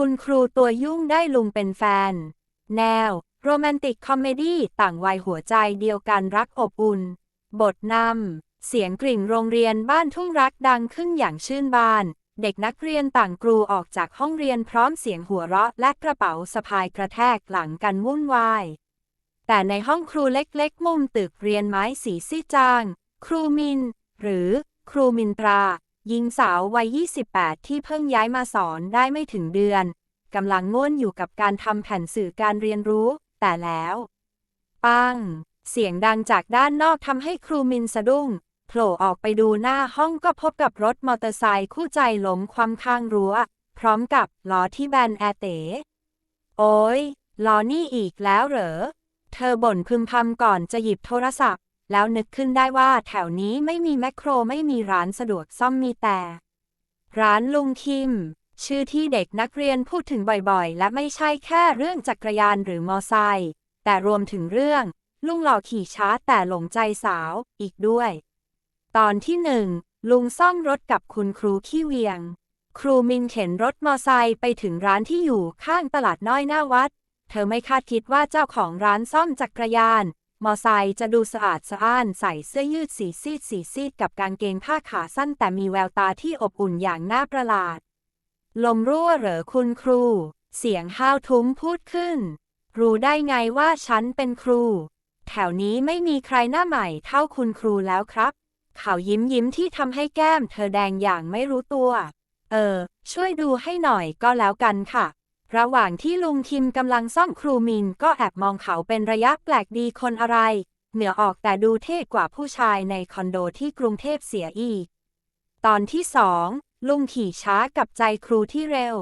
คุณครูตัวยุ่งได้ลุงเป็นแฟน แนว โรแมนติกคอมเมดี้ต่างวัยหัวใจเดียวกันรักอบอุ่น บทนำ เสียงกริ่งโรงเรียนบ้านทุ่งรักดังขึ้นอย่างชื่นบาน เด็กนักเรียนต่างกรูออกจากห้องเรียนพร้อมเสียงหัวเราะและกระเป๋าสะพายกระแทกหลังกันวุ่นวาย แต่ในห้องครูเล็กๆ มุมตึกเรียนไม้สีซีจาง ครูมิน หรือ ครูมินตรา หญิงสาววัย 28 ที่เพิ่งย้ายมาสอนได้ไม่ถึงเดือน กำลังง่วนอยู่กับการทำแผ่นสื่อการเรียนรู้ แต่แล้ว ปัง เสียงดังจากด้านนอกทำให้ครูมินสะดุ้งโผล่ออกไปดูหน้าห้องก็พบกับรถมอเตอร์ไซค์คู่ใจล้มคว่ำข้างรั้ว พร้อมกับล้อที่แบนแอเต๋โอ้ยล้อนี่อีกแล้วเหรอ เธอบ่นพึมพำก่อนจะหยิบโทรศัพท์ แล้วนึกขึ้นได้ว่าแถวนี้ไม่มีแมคโครไม่มีร้านสะดวกซ่อมมีแต่ ร้านลุงคิม ชื่อที่เด็กนักเรียนพูดถึงบ่อยๆ และไม่ใช่แค่เรื่องจักรยานหรือมอไซค์แต่รวมถึงเรื่อง ลุงหล่อขี่ช้าแต่หลงใจสาวอีกด้วย ตอนที่หนึ่งลุงซ่อมรถกับคุณครูขี้เวียง ครูมินเข็นรถมอไซค์ไปถึงร้านที่อยู่ข้างตลาดน้อยหน้าวัด เธอไม่คาดคิดว่าเจ้าของร้านซ่อมจักรยาน มอไซค์จะดูสะอาดสะอ้านใส่เสื้อยืดสีซีดสีซีดกับกางเกงผ้าขาสั้นแต่มีแววตาที่อบอุ่นอย่างน่าประหลาด ลมรั่วเหรอคุณครู เสียงห้าวทุ้มพูดขึ้น รู้ได้ไงว่าฉันเป็นครู แถวนี้ไม่มีใครหน้าใหม่เท่าคุณครูแล้วครับ เขายิ้มยิ้มที่ทำให้แก้มเธอแดงอย่างไม่รู้ตัว เออ ช่วยดูให้หน่อยก็แล้วกันค่ะ ระหว่างที่ลุงคิมกำลังซ่อมครูมินก็แอบมองเขาเป็นระยะแปลกดีคนอะไร เหนือออกแต่ดูเท่กว่าผู้ชายในคอนโดที่กรุงเทพเสียอีก ตอนที่สองลุงขี่ช้ากับใจครูที่เร็ว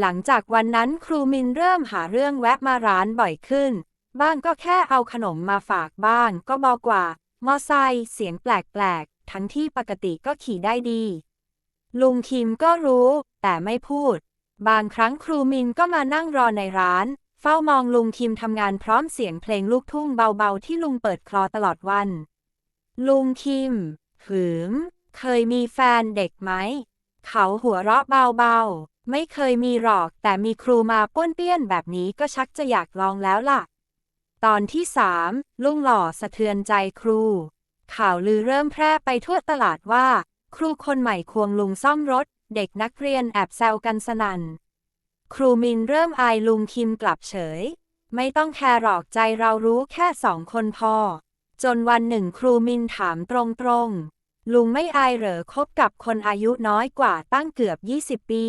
หลังจากวันนั้นครูมินเริ่มหาเรื่องแวะมาร้านบ่อยขึ้น บ้างก็แค่เอาขนมมาฝากบ้างก็บอกว่า มอไซค์เสียงแปลกๆ ทั้งที่ปกติก็ขี่ได้ดี ลุงคิมก็รู้ แต่ไม่พูด บางครั้งครูมินก็มานั่งรอในร้าน เฝ้ามองลุงคิมทำงานพร้อมเสียงเพลงลูกทุ่งเบาๆ ที่ลุงเปิดคลอตลอดวัน ลุงคิมหืม เคยมีแฟนเด็กไหม เขาหัวเราะเบาๆ ไม่เคยมีหรอก แต่มีครูมาป้วนเปี้ยนแบบนี้ก็ชักจะอยากลองแล้วล่ะ ตอนที่สามลุงหล่อสะเทือนใจครู ข่าวลือเริ่มแพร่ไปทั่วตลาดว่า ครูคนใหม่ควงลุงซ่อมรถ เด็กนักเรียนแอบแซวกันสนัน่น ครูมินเริ่มอายลุงคิมกลับเฉย ไม่ต้องแคร์หรอกใจเรารู้แค่สองคนพอ จนวันหนึ่งครูมินถามตรงๆ ลุงไม่อายเหรอคบกับคนอายุน้อยกว่าตั้งเกือบ 20 ปี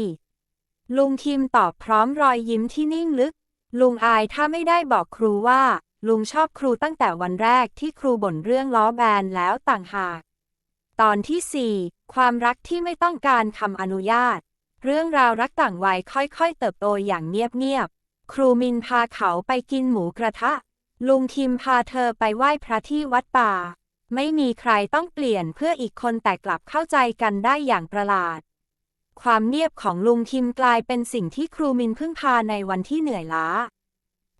ลุงคิมตอบพร้อมรอยยิ้มที่นิ่งลึก ลุงอายถ้าไม่ได้บอกครูว่า ลุงชอบครูตั้งแต่วันแรกที่ครูบ่นเรื่องล้อแบนแล้วต่างหาก ตอนที่ 4 ความรักที่ไม่ต้องการคำอนุญาต เรื่องราวรักต่างวัยค่อยๆ เติบโตอย่างเงียบๆ ครูมินพาเขาไปกินหมูกระทะ ลุงคิมพาเธอไปไหว้พระที่วัดป่า ไม่มีใครต้องเปลี่ยนเพื่ออีกคนแต่กลับเข้าใจกันได้อย่างประหลาด ความเงียบของลุงคิมกลายเป็นสิ่งที่ครูมินพึ่งพาในวันที่เหนื่อยล้า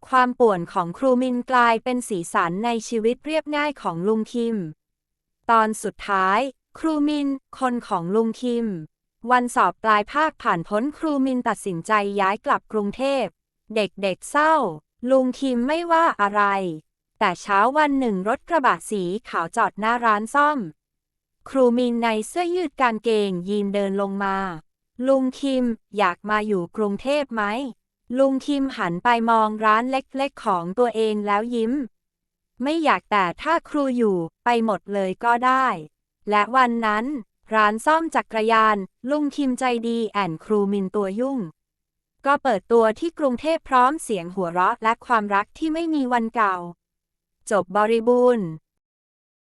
ความป่วนของครูมินกลายเป็นสีสันในชีวิตเรียบง่ายของลุงคิม ตอนสุดท้าย ครูมิน คนของลุงคิม วันสอบปลายภาคผ่านพ้นครูมินตัดสินใจย้ายกลับกรุงเทพ เด็กๆเศร้า ลุงคิมไม่ว่าอะไร แต่เช้าวันหนึ่งรถกระบะสีขาวจอดหน้าร้านซ่อม ครูมินในเสื้อยืดกางเกงยีนเดินลงมา ลุงคิมอยากมาอยู่กรุงเทพไหม ลุงคิมหันไปมองร้านเล็กๆของตัวเองแล้วยิ้ม ไม่อยากแต่ถ้าครูอยู่ไปหมดเลยก็ได้ และวันนั้น ร้านซ่อมจักรยาน ลุงคิมใจดีแอนครูมินตัวยุ่ง ก็เปิดตัวที่กรุงเทพพร้อมเสียงหัวเราะและความรักที่ไม่มีวันเก่า จบบริบูรณ์